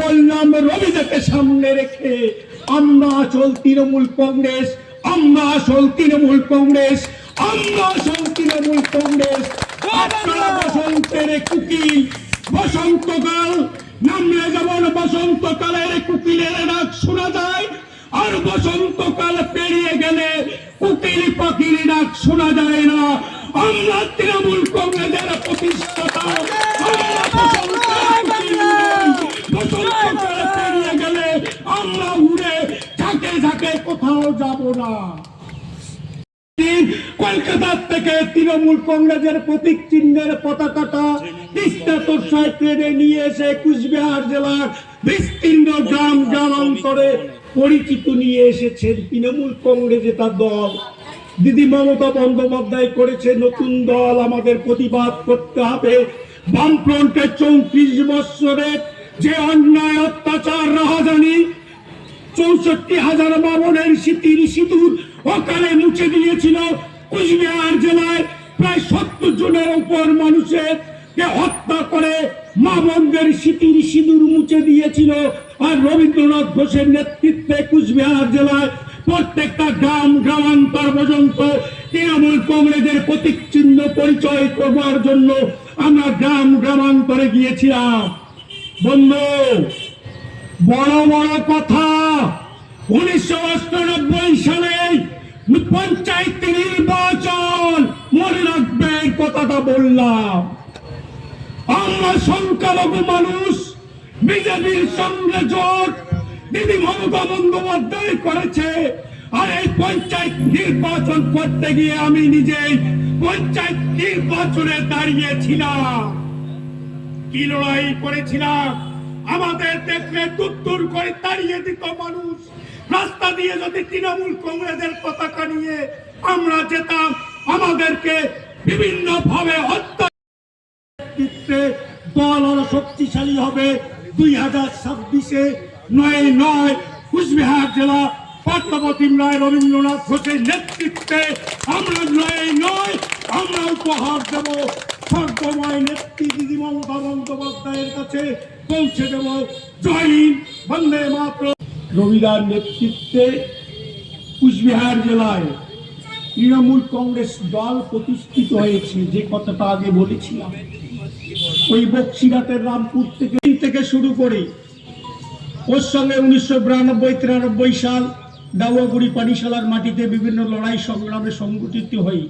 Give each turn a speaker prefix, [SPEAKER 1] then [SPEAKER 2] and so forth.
[SPEAKER 1] বললাম, রবিদাকে সামনে রেখে, আমরা আসল তৃণমূল কংগ্রেস, আমরা আসল তৃণমূল কংগ্রেস, আমরা আসল তৃণমূল কংগ্রেস। বসন্তের বসন্তকাল নামলে যেমন বসন্তকালের কুকিলের ডাক শোনা যায়, আর বসন্তকাল পেরিয়ে গেলে কুকিল পাখির ডাক শোনা যায় না। আমরা তৃণমূল কংগ্রেসের প্রতিষ্ঠাতা, আমরা বসন্তের কুকিল নই। বসন্তকাল পেরিয়ে গেলে আমরা উড়ে ঝাঁকে ঝাঁকে কোথাও যাব না। কলকাতা থেকে তৃণমূল কংগ্রেসের প্রতীক চিহ্নের পতাকাটা ট্রেনে নিয়ে এসে কুচবিহার জেলার বিস্তীর্ণ গ্রাম পরিচিত নিয়ে এসেছেন তৃণমূল দল। দিদি মমতা বন্দ্যোপাধ্যায় করেছে নতুন দল, আমাদের প্রতিবাদ করতে হবে। বামফ্রন্টের চৌত্রিশ বৎসরের যে অন্যায় অত্যাচার, রাহাজানি চৌষট্টি হাজার বামনের স্মৃতির সিঁদুর অকালে মুছে দিয়েছিল কুচবিহার জেলায়। প্রায় সত্তর জনের উপর মানুষের হত্যা করে মা বোনদের স্মৃতির সিঁদুর মুছে দিয়েছিল। আর রবীন্দ্রনাথ ঘোষের নেতৃত্বে কুচবিহার জেলায় প্রত্যেকটা গ্রাম, গ্রামান্তর পর্যন্ত তৃণমূল কংগ্রেসের প্রতীক চিহ্ন পরিচয় করবার জন্য আমরা গ্রাম, গ্রামান্তরে গিয়েছিলাম। বন্ধু, বড় বড় কথা। উনিশশো অষ্টানব্বই সালে পঞ্চায়েত নির্বাচন। মনে রাখবে এই কথাটা বললাম। আমরা সংখ্যালঘু মানুষ, বিজেপির সঙ্গে জোট, দিদি মমতা বন্দ্যোপাধ্যায় করেছে। আর এই পঞ্চায়েত নির্বাচন করতে গিয়ে আমি নিজেই পঞ্চায়েত নির্বাচনে দাঁড়িয়েছিলাম। কি লড়াই করেছিলাম? আমাদের দেখলে দূর করে তাড়িয়ে দিত মানুষ। রাস্তা দিয়ে যদি তৃণমূল কংগ্রেসের পতাকা নিয়ে আমরা যেতাম, আমাদেরকে বিভিন্ন ভাবে হত্যা দল আরও শক্তিশালী হবে। দুই হাজার ছাব্বিশে নয় নয় কুচবিহার জেলা পদ্মাবতী রায় রবীন্দ্রনাথ ঘোষের নেতৃত্বে আমরা নয় নয় আমরা উপহার দেব। সর্বময় নেত্রী দিদি মমতা বন্দ্যোপাধ্যায়ের কাছে পৌঁছে দেব। জয় হিন্দ, বন্দে মাত্র রবিদার নেতৃত্বে কুচবিহার জেলায় তৃণমূল কংগ্রেস দল প্রতিষ্ঠিত হয়েছে, যে কথাটা আগে বলেছিলাম। ওই বক্সিরাতের রামপুর থেকে থেকে শুরু করে ওর সঙ্গে উনিশশো বিরানব্বই, তিরানব্বই সাল দাউয়াগুড়ি পানিশালার মাটিতে বিভিন্ন লড়াই সংগ্রামে সংগঠিত হই